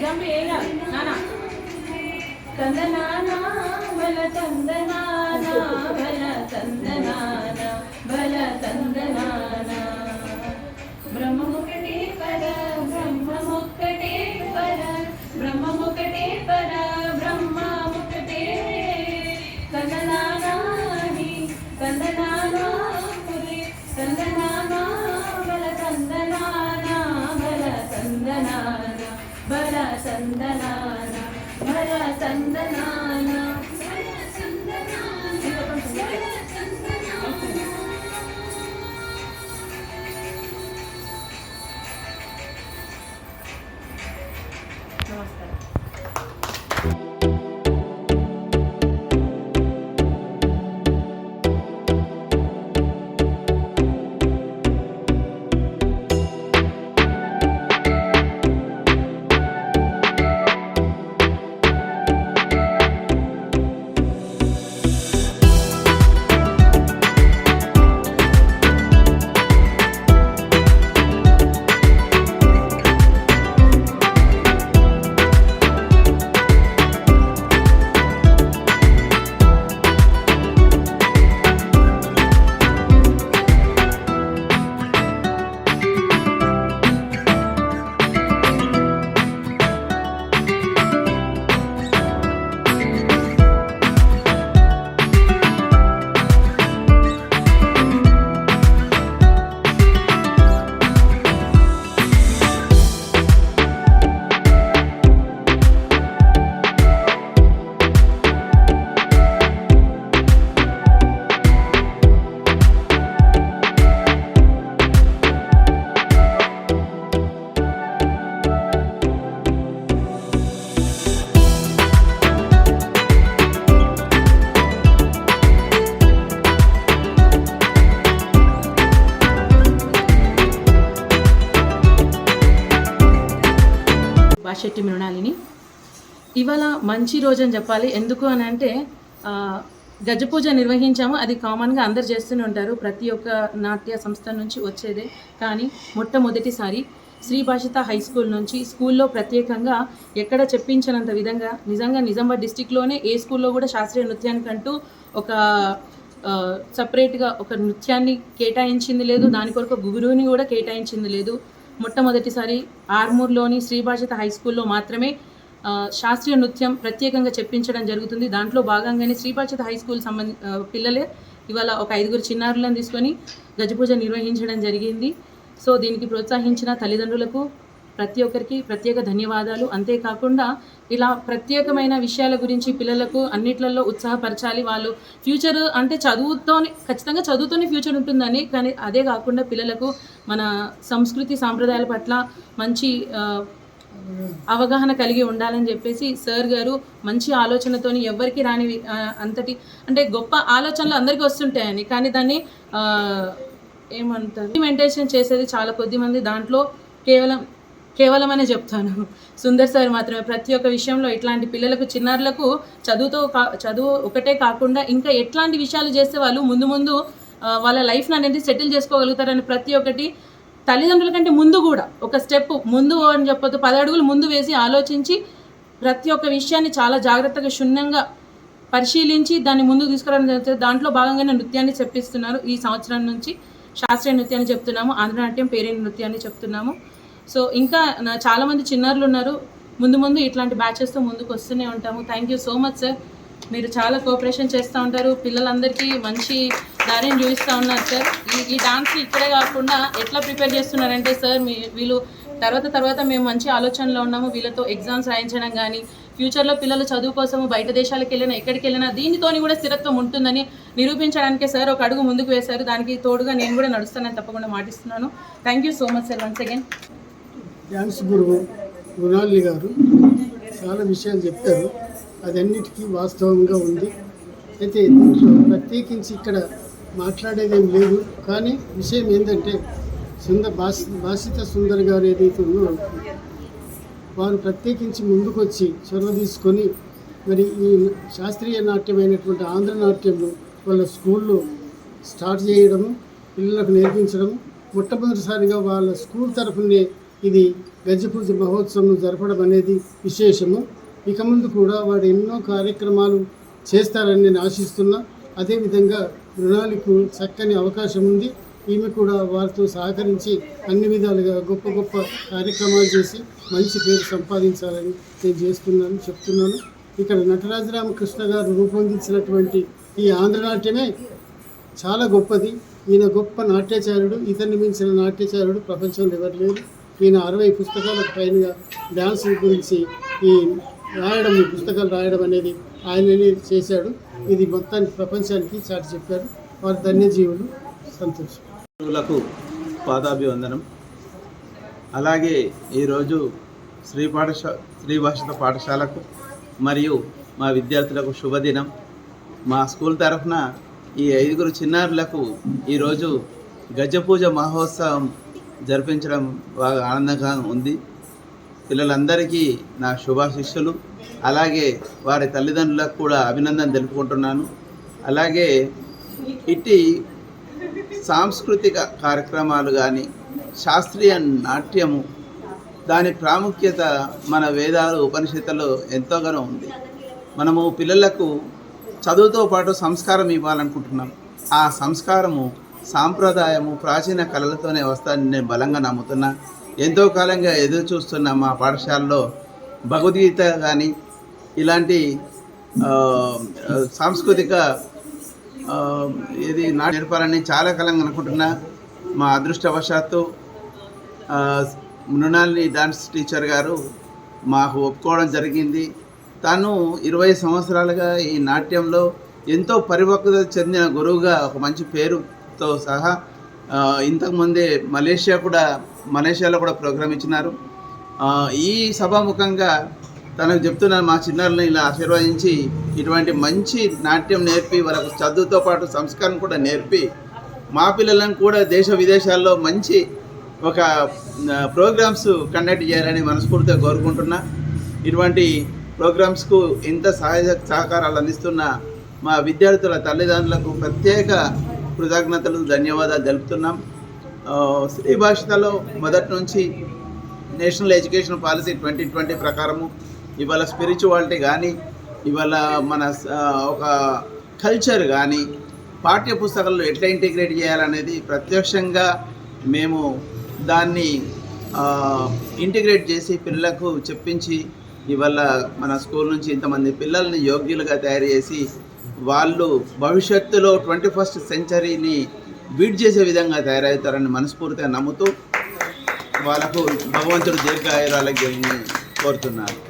Jump వేయాలి నానా తందనానా మన తందనా పురి తందనానా బల తందనాన బల తందనాన బల తందనాన బల తందనాన వాషెట్టి మృణాలిని. ఇవాళ మంచి రోజు అని చెప్పాలి. ఎందుకు అని అంటే గజపూజ గజ పూజ నిర్వహించాము. అది కామన్గా అందరు చేస్తూనే ఉంటారు. ప్రతి ఒక్క నాట్య సంస్థ నుంచి వచ్చేదే. కానీ మొట్టమొదటిసారి శ్రీ భాషిత హై స్కూల్ నుంచి స్కూల్లో ప్రత్యేకంగా ఎక్కడ చెప్పించినంత విధంగా నిజంగా నిజామాబాద్ డిస్టిక్లోనే ఏ స్కూల్లో కూడా శాస్త్రీయ నృత్యానికంటూ ఒక సపరేట్గా ఒక నృత్యాన్ని కేటాయించింది లేదు. దాని కొరకు గురువుని కూడా కేటాయించింది లేదు. మొట్టమొదటిసారి ఆర్మూర్లోని శ్రీభాషిత హై స్కూల్లో మాత్రమే శాస్త్రీయ నృత్యం ప్రత్యేకంగా చెప్పించడం జరుగుతుంది. దాంట్లో భాగంగానే శ్రీభాషిత హై స్కూల్ సంబంధ పిల్లలే ఇవాళ ఒక ఐదుగురు చిన్నారులను తీసుకొని గజపూజ నిర్వహించడం జరిగింది. సో దీనికి ప్రోత్సహించిన తల్లిదండ్రులకు ప్రతి ఒక్కరికి ప్రత్యేక ధన్యవాదాలు. అంతేకాకుండా ఇలా ప్రత్యేకమైన విషయాల గురించి పిల్లలకు అన్నిట్లలో ఉత్సాహపరచాలి. వాళ్ళు ఫ్యూచర్ అంటే చదువుతోనే ఖచ్చితంగా చదువుతోనే ఫ్యూచర్ ఉంటుందని. కానీ అదే కాకుండా పిల్లలకు మన సంస్కృతి సాంప్రదాయాల పట్ల మంచి అవగాహన కలిగి ఉండాలని చెప్పేసి సార్ గారు మంచి ఆలోచనతోని ఎవరికి రాని అంతటి అంటే గొప్ప ఆలోచనలు అందరికీ వస్తుంటాయని. కానీ దాన్ని ఏమంటారు? ఇంప్లిమెంటేషన్ చేసేది చాలా కొద్ది మంది. దాంట్లో కేవలం కేవలం అనే చెప్తాను. సుందర్ సార్ మాత్రమే. ప్రతి ఒక్క విషయంలో ఇట్లాంటి పిల్లలకు చిన్నారులకు చదువుతో కా చదువు ఒకటే కాకుండా ఇంకా ఎట్లాంటి విషయాలు చేస్తే వాళ్ళు ముందు ముందు వాళ్ళ లైఫ్ని అనేది సెటిల్ చేసుకోగలుగుతారని ప్రతి ఒక్కటి తల్లిదండ్రుల కంటే ముందు కూడా ఒక స్టెప్ ముందు అని చెప్పొద్దు పది అడుగులు ముందు వేసి ఆలోచించి ప్రతి ఒక్క విషయాన్ని చాలా జాగ్రత్తగా క్షుణ్ణంగా పరిశీలించి దాన్ని ముందుకు తీసుకురావడం దాంట్లో భాగంగానే నృత్యాన్ని చెప్పిస్తున్నారు. ఈ సంవత్సరం నుంచి శాస్త్రీయ నృత్యాన్ని చెప్తున్నాము ఆంధ్రనాట్యం పేరేని నృత్యాన్ని చెప్తున్నాము. సో ఇంకా నా- చాలామంది చిన్నారులు ఉన్నారు. ముందు ముందు ఇట్లాంటి బ్యాచెస్తో ముందుకు వస్తూనే ఉంటాము. Thank you so much sir మీరు చాలా కోఆపరేషన్ చేస్తూ ఉంటారు. పిల్లలందరికీ మంచి దారిని చూపిస్తూ ఉన్నారు సార్ ఈ ఈ డాన్స్ ఇక్కడే కాకుండా ఎట్లా ప్రిపేర్ చేస్తున్నారంటే సార్ మీ వీళ్ళు తర్వాత తర్వాత మేము మంచి ఆలోచనలో ఉన్నాము. వీళ్ళతో ఎగ్జామ్స్ రాయించడం కానీ ఫ్యూచర్లో పిల్లలు చదువు కోసం బయట దేశాలకు వెళ్ళినా ఎక్కడికి వెళ్ళినా దీనితోని కూడా స్థిరత్వం ఉంటుందని నిరూపించడానికే సార్ ఒక అడుగు ముందుకు వేశారు. దానికి తోడుగా నేను కూడా నడుస్తానని తప్పకుండా మాటిస్తున్నాను. Thank you so much sir once again dance గురువు మృణాలి గారు చాలా విషయాలు చెప్పారు. అదన్నిటికీ వాస్తవంగా ఉంది. అయితే దీంట్లో ప్రత్యేకించి ఇక్కడ మాట్లాడేదేం లేదు. కానీ విషయం ఏంటంటే సుందర భాష భాషిత సుందర్ గారు ఏదైతే ఉందో వారు ప్రత్యేకించి ముందుకొచ్చి చొరవ తీసుకొని మరి ఈ శాస్త్రీయ నాట్యమైనటువంటి ఆంధ్ర నాట్యంలో వాళ్ళ స్కూల్లో స్టార్ట్ చేయడము పిల్లలకు నేర్పించడం మొట్టమొదటిసారిగా వాళ్ళ స్కూల్ తరఫునే ఇది గజపూజ మహోత్సవం జరపడం అనేది విశేషము. ఇక ముందు కూడా వాడు ఎన్నో కార్యక్రమాలు చేస్తారని నేను ఆశిస్తున్నా. అదేవిధంగా మృణాలికు చక్కని అవకాశం ఉంది. ఈమె కూడా వారితో సహకరించి అన్ని విధాలుగా గొప్ప గొప్ప కార్యక్రమాలు చేసి మంచి పేరు సంపాదించాలని నేను చేస్తున్నాను చెప్తున్నాను. ఇక్కడ నటరాజరామకృష్ణ గారు రూపొందించినటువంటి ఈ ఆంధ్రనాట్యమే చాలా గొప్పది. ఈయన గొప్ప నాట్యాచార్యుడు ఇతన్ని మించిన నాట్యాచార్యుడు ప్రపంచంలో ఎవరు లేరు. ఈయన అరవై పుస్తకాలకు పైనగా డ్యాన్స్ గురించి ఈ రాయడం ఈ పుస్తకాలు రాయడం అనేది ఆయననే చేశాడు. ఇది మొత్తానికి ప్రపంచానికి చాటి చెప్పారు. వారి ధన్యజీవులు. సంతోషం. పాదాభివందనం. అలాగే ఈరోజు శ్రీ పాఠశా శ్రీ భాషిత పాఠశాలకు మరియు మా విద్యార్థులకు శుభదినం. మా స్కూల్ తరఫున ఈ ఐదుగురు చిన్నారులకు ఈరోజు గజపూజ మహోత్సవం జరిపించడం బాగా ఆనందంగా ఉంది. పిల్లలందరికీ నా శుభాశిష్యులు అలాగే వారి తల్లిదండ్రులకు కూడా అభినందన తెలుపుకుంటున్నాను. అలాగే ఇట్టి సాంస్కృతిక కార్యక్రమాలు కానీ శాస్త్రీయ నాట్యము దాని ప్రాముఖ్యత మన వేదాలు ఉపనిషత్తులో ఎంతోగానో ఉంది. మనము పిల్లలకు చదువుతో పాటు సంస్కారం ఇవ్వాలనుకుంటున్నాం. ఆ సంస్కారము సాంప్రదాయము ప్రాచీన కళలతోనే వస్తానని నేను బలంగా నమ్ముతున్నా. ఎంతో కాలంగా ఎదురు చూస్తున్న మా పాఠశాలలో భగవద్గీత కానీ ఇలాంటి సాంస్కృతిక ఇది నా నేర్పాలని చాలా కాలంగా అనుకుంటున్నా. మా అదృష్టవశాత్తు మృణాలిని డాన్స్ టీచర్ గారు మాకు ఒప్పుకోవడం జరిగింది. తను ఇరవై సంవత్సరాలుగా ఈ నాట్యంలో ఎంతో పరిపక్వత చెందిన గురువుగా ఒక మంచి పేరు తో సహా ఇంతకుముందే మలేషియా కూడా మలేషియాలో కూడా ప్రోగ్రామ్ ఇచ్చినారు. ఈ సభాముఖంగా తనకు చెప్తున్నాను మా చిన్నారులను ఇలా ఆశీర్వదించి ఇటువంటి మంచి నాట్యం నేర్పి వాళ్ళకు చదువుతో పాటు సంస్కారం కూడా నేర్పి మా పిల్లలను కూడా దేశ విదేశాల్లో మంచి ఒక ప్రోగ్రామ్స్ కండక్ట్ చేయాలని మనస్ఫూర్తిగా కోరుకుంటున్నా. ఇటువంటి ప్రోగ్రామ్స్కు ఇంత సహాయ సహకారాలు అందిస్తున్న మా విద్యార్థుల తల్లిదండ్రులకు ప్రత్యేక కృతజ్ఞతలు ధన్యవాదాలు తెలుపుతున్నాం. ఆ, శ్రీ భాషలో మొదటి నుంచి national education policy twenty twenty ప్రకారము ఇవాళ స్పిరిచువాలిటీ కానీ ఇవాళ మన ఒక కల్చర్ కానీ పాఠ్య పుస్తకాల్లో ఎట్లా ఇంటిగ్రేట్ చేయాలనేది ప్రత్యక్షంగా మేము దాన్ని ఇంటిగ్రేట్ చేసి పిల్లలకు చెప్పించి ఇవాళ మన స్కూల్ నుంచి ఇంతమంది పిల్లల్ని యోగ్యులుగా తయారు చేసి వాళ్ళు భవిష్యత్తులో ట్వంటీ ఫస్ట్ సెంచరీని బీట్ చేసే విధంగా తయారవుతారని మనస్ఫూర్తిగా నమ్ముతూ వాళ్ళకు భగవంతుడు దీర్ఘాయురాలకి కోరుతున్నారు